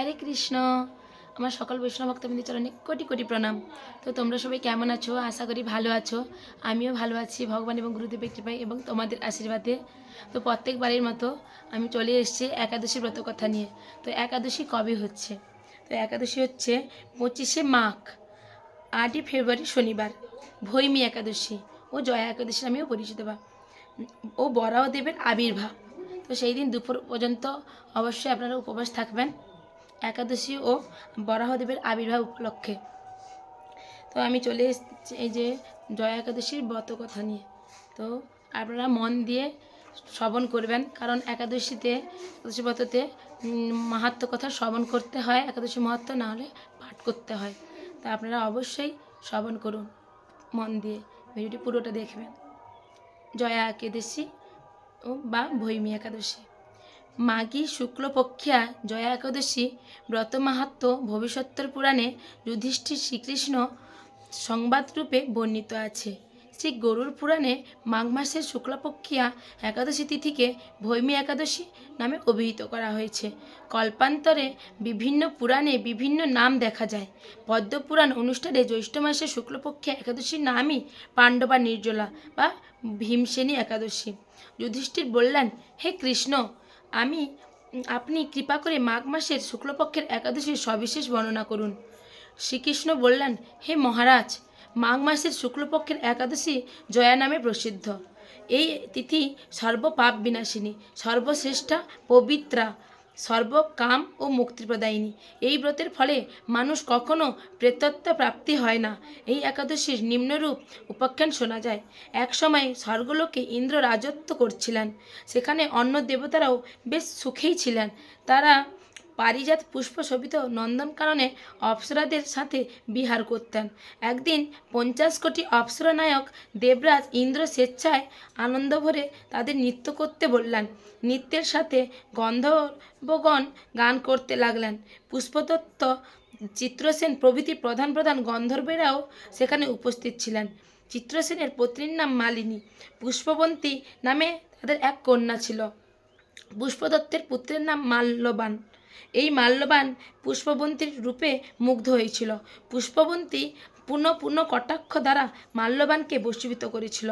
হরে কৃষ্ণ। আমার সকল বৈষ্ণব ভক্তবৃন্দের চরণে কোটি কোটি প্রণাম। তো তোমরা সবাই কেমন আছো? আশা করি ভালো আছো। আমিও ভালো আছি। ভগবান এবং গুরুদেবের কৃপায় এবং তোমাদের আশীর্বাদে। তো প্রত্যেকবারের মতো আমি চলে এসেছি একাদশী ব্রত কথা নিয়ে। তো একাদশী কবে হচ্ছে? তো একাদশী হচ্ছে পঁচিশে মাঘ, আটই ফেব্রুয়ারি শনিবার। ভৈমী একাদশী। ও জয়া একাদশী নামেও পরিচিত বা। ও বরাহদেবের আবির্ভাব। তো সেই দিন দুপুর পর্যন্ত অবশ্যই আপনারা উপবাস থাকবেন। একাদশী ও বরাহদেবের আবির্ভাব উপলক্ষে। তো আমি চলে এসেছি এই যে জয়া একাদশীর ব্রত কথা নিয়ে। তো আপনারা মন দিয়ে শ্রবণ করবেন কারণ একাদশীতে একাদশী ব্রততে উম, মাহাত্ম্য কথা শ্রবণ করতে হয় একাদশী মাহাত্ম্য না হলে পাঠ করতে হয়। তা আপনারা অবশ্যই শ্রবণ করুন মন দিয়ে। ভিডিওটি পুরোটা দেখবেন। জয়া একাদশী বা ভৈমী একাদশী। মাঘী শুক্লপক্ষিয়া জয়া একাদশী ব্রত মাহাত্ম্য ভবিষ্যত্তর পুরাণে যুধিষ্ঠির শ্রীকৃষ্ণ সংবাদরূপে বর্ণিত আছে। শ্রী গরুর পুরাণে মাঘ মাসের শুক্লপক্ষিয়া একাদশী তিথিকে ভৈমী একাদশী নামে অভিহিত করা হয়েছে। কল্পান্তরে বিভিন্ন পুরাণে বিভিন্ন নাম দেখা যায়। পদ্মপুরাণ অনুষ্ঠানে জ্যৈষ্ঠ মাসের শুক্লপক্ষিয়া একাদশীর নামই পাণ্ডবা নির্জলা বা ভীমসেনী একাদশী। যুধিষ্ঠির বললেন, হে কৃষ্ণ আমি আপনি কৃপা করে মাঘ মাসের শুক্লপক্ষের একাদশীর সবিশেষ বর্ণনা করুন। শ্রীকৃষ্ণ বললেন, হে মহারাজ, মাঘ মাসের শুক্লপক্ষের একাদশী জয়া নামে প্রসিদ্ধ। এই তিথি সর্বপাপ বিনাশিনী, সর্বশ্রেষ্ঠা পবিত্রা সর্বকাম ও মুক্তিপ্রদায়িনী। এই ব্রতের ফলে মানুষ কখনো প্রেতত্ব প্রাপ্তি হয় না। এই একাদশীর নিম্নরূপ উপাখ্যান শোনা যায়। এক সময় স্বর্গলোকে ইন্দ্র রাজত্ব করছিলেন। সেখানে অন্য দেবতারাও বেশ সুখেই ছিলেন। তারা পারিজাত পুষ্প শোভিত নন্দনকাননে অপ্সরাদের সাথে বিহার করতেন। একদিন পঞ্চাশ কোটি অপ্সরা নায়ক দেবরাজ ইন্দ্র স্বেচ্ছায় আনন্দ ভরে তাদের নৃত্য করতে বললেন। নৃত্যের সাথে গন্ধর্বগণ গান করতে লাগলেন। পুষ্পদত্ত চিত্রসেন প্রভৃতি প্রধান প্রধান গন্ধর্বেরাও সেখানে উপস্থিত ছিলেন। চিত্রসেনের পত্নীর নাম মালিনী। পুষ্পবন্তী নামে তাদের এক কন্যা ছিল। পুষ্পদত্তের পুত্রের নাম মাল্যবান। এই মাল্যবান পুষ্পবন্তীর রূপে মুগ্ধ হয়েছিল। পুষ্পবন্তী পুনঃ পুনঃ কটাক্ষ দ্বারা মাল্যবানকে বশীভূত করেছিল।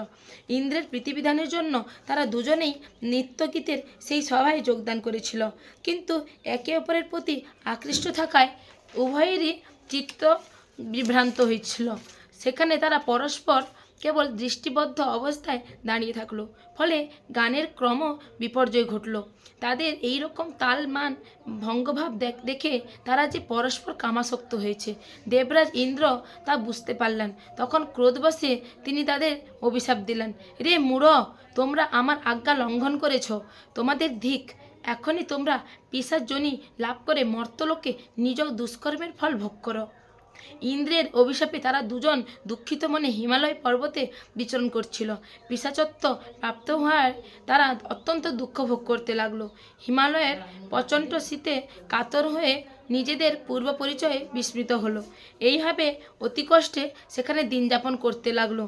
ইন্দ্রের প্রীতিবিধানের জন্য তারা দুজনেই নৃত্যগীতের সেই সভায় যোগদান করেছিল। কিন্তু একে অপরের প্রতি আকৃষ্ট থাকায় উভয়েরই চিত্ত বিভ্রান্ত হয়েছিল। সেখানে তারা পরস্পর কেবল দৃষ্টিবদ্ধ অবস্থায় দাঁড়িয়ে থাকল। ফলে গানের ক্রম বিপর্যয় ঘটল। তাদের এই রকম তাল মান ভঙ্গভাব দেখ- তারা যে পরস্পর কামাসক্ত হয়েছে। দেবরাজ ইন্দ্র তা বুঝতে পারলেন। তখন ক্রোধ ক্রোধবশে তিনি তাদের অভিশাপ দিলেন, রে মূঢ় তোমরা আমার আজ্ঞা লঙ্ঘন করেছ। তোমাদের ধিক, এখনই তোমরা পিসাজনী লাভ করে মর্তলোকে নিজ দুষ্কর্মের ফল ভোগ করো। ইন্দ্রের অভিশাপে তারা দুজন দুঃখিত মনে হিমালয় পর্বতে বিচরণ করছিল। পিসাচত্ব প্রাপ্ত হওয়ার তারা অত্যন্ত দুঃখ ভোগ করতে লাগল। হিমালয়ের প্রচণ্ড শীতে কাতর হয়ে নিজেদের পূর্ব পরিচয়ে বিস্মৃত হলো। এইভাবে অতি কষ্টে সেখানে দিন যাপন করতে লাগল।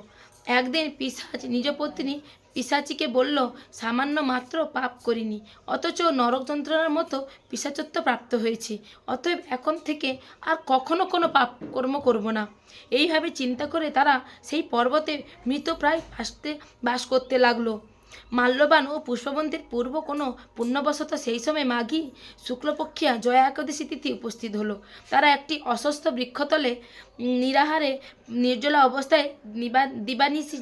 একদিন পিসাচ নিজ পত্নী পিসাচিকে বলল, সামান্য মাত্র পাপ করিনি, অথচ নরক যন্ত্রণার মতো পিসাচত্ব প্রাপ্ত হয়েছে। অতএব এখন থেকে আর কখনো কোনো পাপ কর্ম করব না। এইভাবে চিন্তা করে তারা সেই পর্বতে মৃতপ্রায় বাসতে বাস করতে লাগল। মাল্যবান ও পুষ্পবন্তীর পূর্ব কোনো পুণ্যবশত সেই সময় মাঘী শুক্লপক্ষিয়া জয়া একাদশী তিথি উপস্থিত হলো। তারা একটি অস্বস্থ বৃক্ষতলে নিরাহারে নির্জলা অবস্থায় নিবা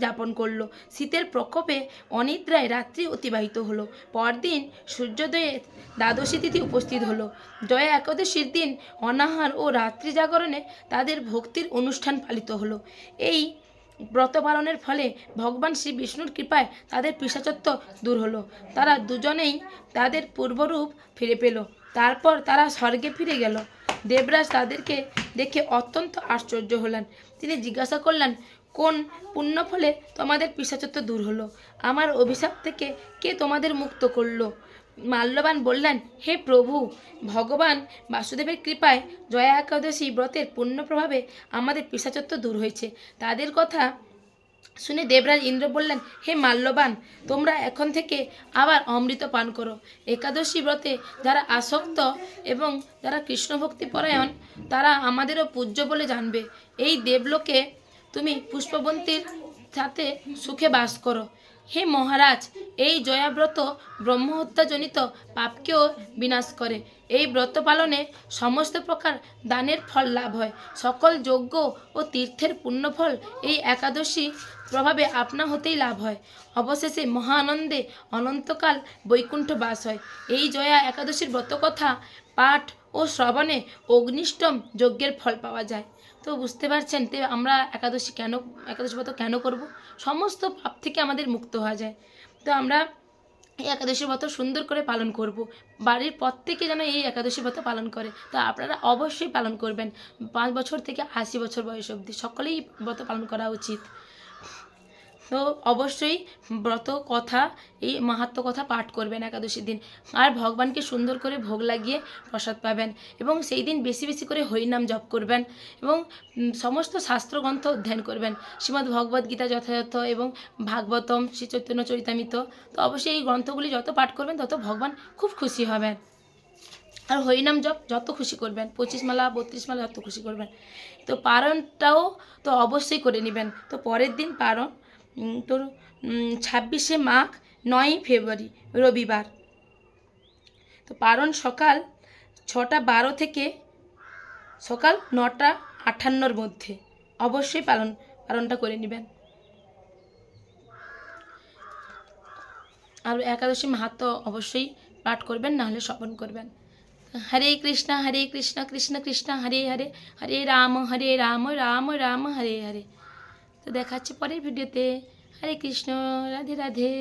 যাপন করল। শীতের প্রকোপে অনিদ্রায় রাত্রি অতিবাহিত হলো। পরদিন সূর্যোদয়ে দ্বাদশী তিথি উপস্থিত হলো। জয়া একাদশীর দিন অনাহার ও রাত্রি জাগরণে তাদের ভক্তির অনুষ্ঠান পালিত হলো। এই ব্রত পালনের ফলে ভগবান শ্রী বিষ্ণুর কৃপায় তাদের পিসাচত্ব দূর হলো। তারা দুজনেই তাদের পূর্বরূপ ফিরে পেল। তারপর তারা স্বর্গে ফিরে গেল। দেবরাজ তাদেরকে দেখে অত্যন্ত আশ্চর্য হলেন। তিনি জিজ্ঞাসা করলেন, কোন পুণ্য ফলে তোমাদের পিসাচত্ব দূর হলো? আমার অভিশাপ থেকে কে তোমাদের মুক্ত করল? মাল্যবান বললেন, হে প্রভু, ভগবান বাসুদেবের কৃপায় জয়া একাদশী ব্রতের পুণ্য প্রভাবে আমাদের পিসাচত্ব দূর হয়েছে। তাদের কথা শুনে দেবরাজ ইন্দ্র বললেন, হে মাল্যবান, তোমরা এখন থেকে আবার অমৃত পান করো। একাদশী ব্রতে যারা আসক্ত এবং যারা কৃষ্ণভক্তি পরায়ণ, তারা আমাদেরও পূজ্য বলে জানবে। এই দেবলোকে তুমি পুষ্পবন্তীর সাথে সুখে বাস করো। হে মহারাজ, এই জয়াব্রত ব্রহ্মহত্যাজনিত পাপকেও বিনাশ করে। এই ব্রত পালনে সমস্ত প্রকার দানের ফল লাভ হয়। সকল যজ্ঞ ও তীর্থের পুণ্যফল এই একাদশী প্রভাবে আপনা হতেই লাভ হয়। অবশেষে মহা আনন্দে অনন্তকাল বৈকুণ্ঠ বাস হয়। এই জয়া একাদশীর ব্রতকথা, পাঠ ও শ্রবণে অগ্নিষ্টম যজ্ঞের ফল পাওয়া যায়। তো বুঝতে পারছেন তে আমরা একাদশী কেন, একাদশী ব্রত কেন করব? সমস্ত পাপ থেকে আমাদের মুক্ত হওয়া যায়। তো আমরা এই একাদশী ব্রত সুন্দর করে পালন করব। বাড়ির প্রত্যেকে যেন এই একাদশী ব্রত পালন করে। তো আপনারা অবশ্যই পালন করবেন। পাঁচ বছর থেকে আশি বছর বয়স অবধি সকলেই ব্রত পালন করা উচিত। তো অবশ্যই ব্রত কথা, এই মাহাত্ম কথা পাঠ করবেন একাদশীর দিন। আর ভগবানকে সুন্দর করে ভোগ লাগিয়ে প্রসাদ পাবেন এবং সেই দিন বেশি বেশি করে হরিনাম জপ করবেন এবং সমস্ত শাস্ত্রগ্রন্থ অধ্যয়ন করবেন। শ্রীমদ্ ভগবদ্ গীতা যথাযথ এবং ভাগবতম, শ্রী চৈতন্য চরিতামিত। তো অবশ্যই এই গ্রন্থগুলি যত পাঠ করবেন, তত ভগবান খুব খুশি হবেন। আর হরিনাম জপ যত খুশি করবেন, পঁচিশ মালা, বত্রিশ মালা যত খুশি করবেন। তো পারণটাও তো অবশ্যই করে নেবেন। তো পরের দিন পারণ তোর ছাব্বিশে মাঘ, নয়ই ফেব্রুয়ারি, রবিবার। তো পারণ সকাল ছটা বারো থেকে সকাল নটা আটান্নর মধ্যে। অবশ্যই পালন, পালনটা করে নেবেন। আর একাদশী মাহাত্ম অবশ্যই পাঠ করবেন নাহলে শ্রবণ করবেন। হরে কৃষ্ণ হরে কৃষ্ণ কৃষ্ণ কৃষ্ণ, হরে হরে হরে রাম হরে রাম রাম রাম, হরে হরে। তো দেখাচ্ছি পরের ভিডিওতে। হরে কৃষ্ণ রাধে রাধে।